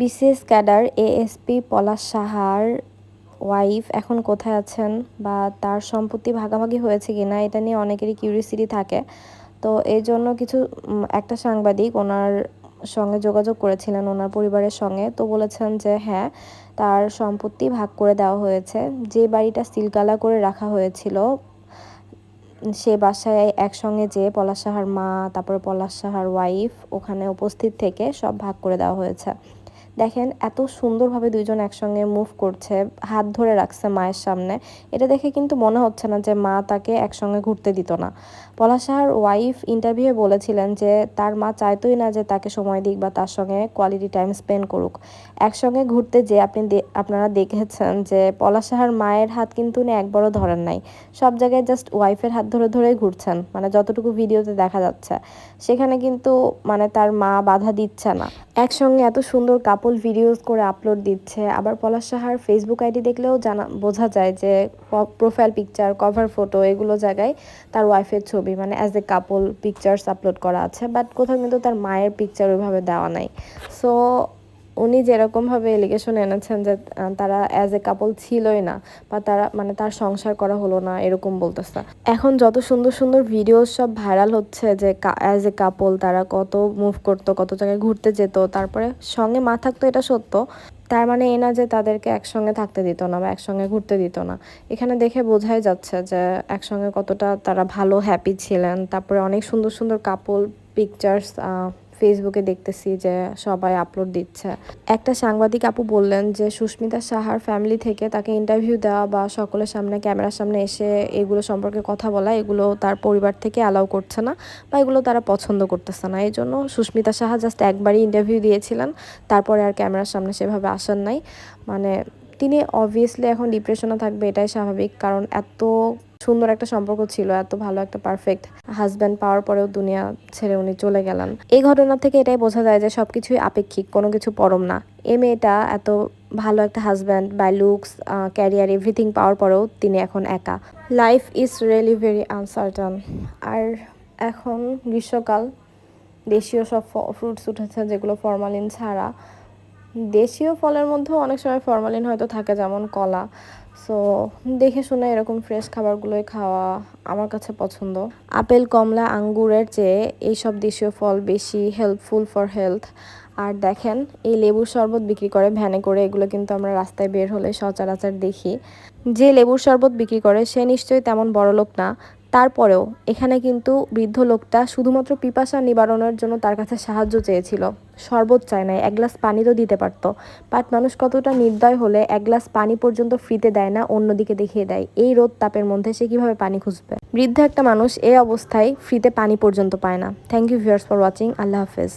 BCS cadre ASP পলাশ সাহার wife এখন কোথায় আছেন বা তার সম্পত্তি ভাগাভাগি হয়েছে কিনা এটা নিয়ে অনেকেরই কিউরিয়াসিটি থাকে। তো এই জন্য কিছু একটা সাংবাদিক ওনার সঙ্গে যোগাযোগ করেছিলেন ওনার পরিবারের সঙ্গে। তো বলেছেন যে হ্যাঁ তার সম্পত্তি ভাগ করে দেওয়া হয়েছে। যে বাড়িটা সিলকালা করে রাখা হয়েছিল, সে বাসায় একসঙ্গে যে পলাশ সাহার মা, তারপরে পলাশ সাহার ওয়াইফ ওখানে উপস্থিত থেকে সব ভাগ করে দেওয়া হয়েছে। দেখেন, এত সুন্দরভাবে দুইজন একসঙ্গে মুভ করছে, হাত ধরে রাখছে মায়ের সামনে। এটা দেখে কিন্তু মনে হচ্ছে না যে মা তাকে একসঙ্গে ঘুরতে দিত না। পলাশ সাহার ওয়াইফ ইন্টারভিউয়ে বলেছিলেন যে, তার মা চাইতোই না যে তাকে সময় দিক বা তার সঙ্গে কোয়ালিটি টাইম স্পেন্ড করুক। একসঙ্গে ঘুরতে যে আপনি আপনারা দেখেছেন যে পলাশ সাহার মায়ের হাত কিন্তু উনি একবারও ধরেন নাই। সব জায়গায় জাস্ট ওয়াইফের হাত ধরে ধরেই ঘুরছেন মানে যতটুকু ভিডিওতে দেখা যাচ্ছে। সেখানে কিন্তু মানে তার মা বাধা দিচ্ছে না। একসঙ্গে এত সুন্দর কাপল ভিডিওস করে আপলোড দিচ্ছে। আবার পলাশ সাহার ফেসবুক আইডি দেখলেও জানা, বোঝা যায় যে প্রোফাইল পিকচার কভার ফটো এগুলো জায়গায় তার ওয়াইফের ছবি মানে as a couple pictures upload করা আছে। বাট কোথাও কিন্তু তার মায়ের পিকচার ওইভাবে দেওয়া নাই। সো উনি যেরকমভাবে এলিগেশন এনেছেন যে তারা অ্যাজ এ কাপল ছিলই না বা তারা মানে তার সংসার করা হলো না, এরকম বলতেছে। এখন যত সুন্দর সুন্দর ভিডিও সব ভাইরাল হচ্ছে যে অ্যাজ এ কাপল তারা কত মুভ করতো, কত জায়গায় ঘুরতে যেত, তারপরে সঙ্গে মা থাকতো এটা সত্য, তার মানে এ না যে তাদেরকে একসঙ্গে থাকতে দিত না বা একসঙ্গে ঘুরতে দিত না। এখানে দেখে বোঝাই যাচ্ছে যে, একসঙ্গে কতটা তারা ভালো হ্যাপি ছিলেন, তারপরে অনেক সুন্দর সুন্দর কাপল পিকচার্স ফেসবুকে দেখতেছি যে সবাই আপলোড দিচ্ছে। একটা সাংবাদিক আপু বললেন যে, সুস্মিতা সাহার ফ্যামিলি থেকে তাকে ইন্টারভিউ দেওয়া বা সকলের সামনে ক্যামেরার সামনে এসে এগুলো সম্পর্কে কথা বলা, এগুলো তার পরিবার থেকে অ্যালাউ করছে না বা এগুলো তারা পছন্দ করতেছে না। এই জন্য সুস্মিতা সাহা জাস্ট একবারই ইন্টারভিউ দিয়েছিলেন, তারপরে আর ক্যামেরার সামনে সেভাবে আসার নাই। মানে তিনি অবভিয়াসলি এখন ডিপ্রেশনে থাকবে, এটাই স্বাভাবিক। কারণ এত সুন্দর একটা সম্পর্ক ছিল, এত ভালো একটা পারফেক্ট হাজব্যান্ড পাওয়ার পরেও দুনিয়া ছেড়ে উনি চলে গেলেন। এই ঘটনা থেকে এটাই বোঝা যায় যে সবকিছুই আপেক্ষিক, কোনো কিছু পরম না। এ মেয়েটা এত ভালো একটা husband by looks career everything পাওয়ার পরেও তিনি এখন একা। Life is really very uncertain আর এখন গ্রীষ্মকাল, দেশীয় সব ফ্রুটস উঠেছে যেগুলো ফরমালিন ছাড়া। দেশীয় ফলের মধ্যেও অনেক সময় ফরমালিন হয়তো থাকে, যেমন কলা। সো দেখে শুনে এরকম ফ্রেশ খাবারগুলোই খাওয়া আমার কাছে পছন্দ। আপেল, কমলা, আঙ্গুরের চেয়ে এইসব দেশীয় ফল বেশি হেল্পফুল ফর হেলথ আর দেখেন, এই লেবুর শরবত বিক্রি করে, ভ্যানে করে, এগুলো কিন্তু আমরা রাস্তায় বের হলে সচরাচর দেখি। যে লেবুর শরবত বিক্রি করে, সে নিশ্চয়ই তেমন বড় লোক না। তারপরেও এখানে কিন্তু বৃদ্ধ লোকটা শুধুমাত্র পিপাসা নিবারণের জন্য তার কাছে সাহায্য চেয়েছিল। শরবত চায় নাই, এক গ্লাস পানি তো দিতে পারত। বাট মানুষ কতটা নির্দয় হলে এক গ্লাস পানি পর্যন্ত ফ্রিতে দেয় না, অন্যদিকে দেখিয়ে দেয়। এই রোদ তাপের মধ্যে সে কীভাবে পানি খুঁজবে? বৃদ্ধ একটা মানুষ এই অবস্থায় ফ্রিতে পানি পর্যন্ত পায় না। Thank you viewers for watching আল্লাহ হাফেজ।